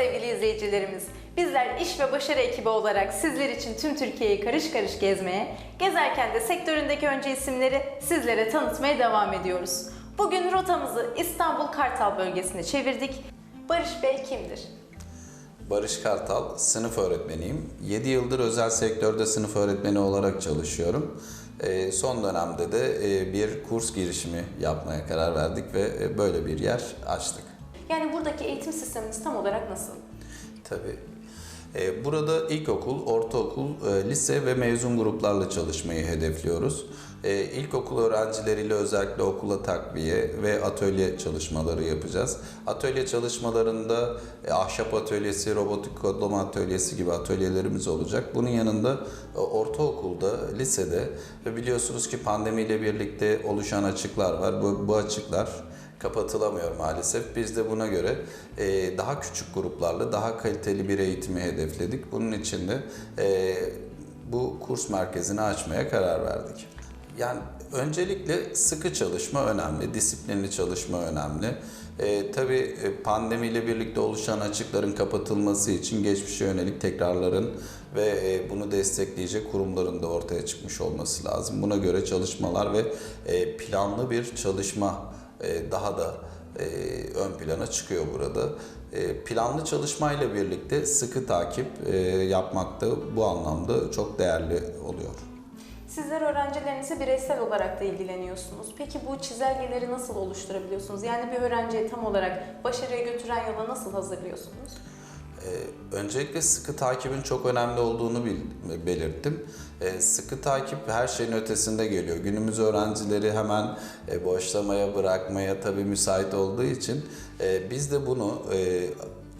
seyircilerimiz. Bizler iş ve başarı ekibi olarak sizler için tüm Türkiye'yi karış karış gezmeye, gezerken de sektöründeki önce isimleri sizlere tanıtmaya devam ediyoruz. Bugün rotamızı İstanbul Kartal bölgesine çevirdik. Barış Bey kimdir? Barış Kartal, sınıf öğretmeniyim. 7 yıldır özel sektörde sınıf öğretmeni olarak çalışıyorum. Ee, son dönemde de e, bir kurs girişimi yapmaya karar verdik ve e, böyle bir yer açtık. Yani buradaki eğitim sisteminiz tam olarak nasıl? Tabii. Ee, Burada ilkokul, ortaokul, e, lise ve mezun gruplarla çalışmayı hedefliyoruz. Ee, İlkokul öğrencileriyle özellikle okula takviye ve atölye çalışmaları yapacağız. Atölye çalışmalarında e, ahşap atölyesi, robotik kodlama atölyesi gibi atölyelerimiz olacak. Bunun yanında e, ortaokulda, lisede ve biliyorsunuz ki pandemiyle birlikte oluşan açıklar var. Bu, bu açıklar kapatılamıyor maalesef. Biz de buna göre e, daha küçük gruplarla daha kaliteli bir eğitimi hedefledik. Bunun için de e, bu kurs merkezini açmaya karar verdik. Yani öncelikle sıkı çalışma önemli, disiplinli çalışma önemli. E, tabii e, pandemiyle birlikte oluşan açıkların kapatılması için geçmişe yönelik tekrarların ve e, bunu destekleyecek kurumların da ortaya çıkmış olması lazım. Buna göre çalışmalar ve e, planlı bir çalışma e, daha da e, ön plana çıkıyor burada. E, Planlı çalışmayla birlikte sıkı takip e, yapmak da bu anlamda çok değerli oluyor. Sizler öğrencilerinize bireysel olarak da ilgileniyorsunuz. Peki bu çizelgeleri nasıl oluşturabiliyorsunuz? Yani bir öğrenciyi tam olarak başarıya götüren yola nasıl hazırlıyorsunuz? Ee, öncelikle sıkı takibin çok önemli olduğunu bil- belirttim. Ee, sıkı takip her şeyin ötesinde geliyor. Günümüz öğrencileri hemen e, boşlamaya, bırakmaya tabii müsait olduğu için e, biz de bunu e,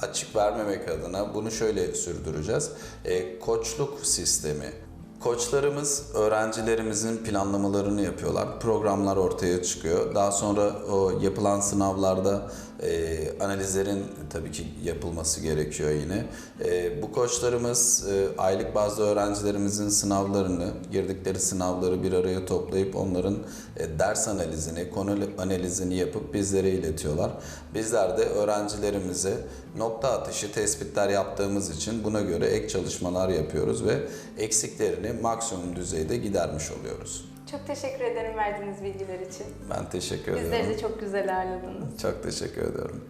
açık vermemek adına bunu şöyle sürdüreceğiz. E, koçluk sistemi Koçlarımız öğrencilerimizin planlamalarını yapıyorlar. Programlar ortaya çıkıyor. Daha sonra o yapılan sınavlarda e, analizlerin tabii ki yapılması gerekiyor yine. E, bu koçlarımız e, aylık bazı öğrencilerimizin sınavlarını, girdikleri sınavları bir araya toplayıp onların e, ders analizini, konu analizini yapıp bizlere iletiyorlar. Bizler de öğrencilerimize nokta atışı tespitler yaptığımız için buna göre ek çalışmalar yapıyoruz ve eksiklerini maksimum düzeyde gidermiş oluyoruz. Çok teşekkür ederim verdiğiniz bilgiler için. Ben teşekkür Bizleri ediyorum. de çok güzel ağırladınız. Çok teşekkür ediyorum.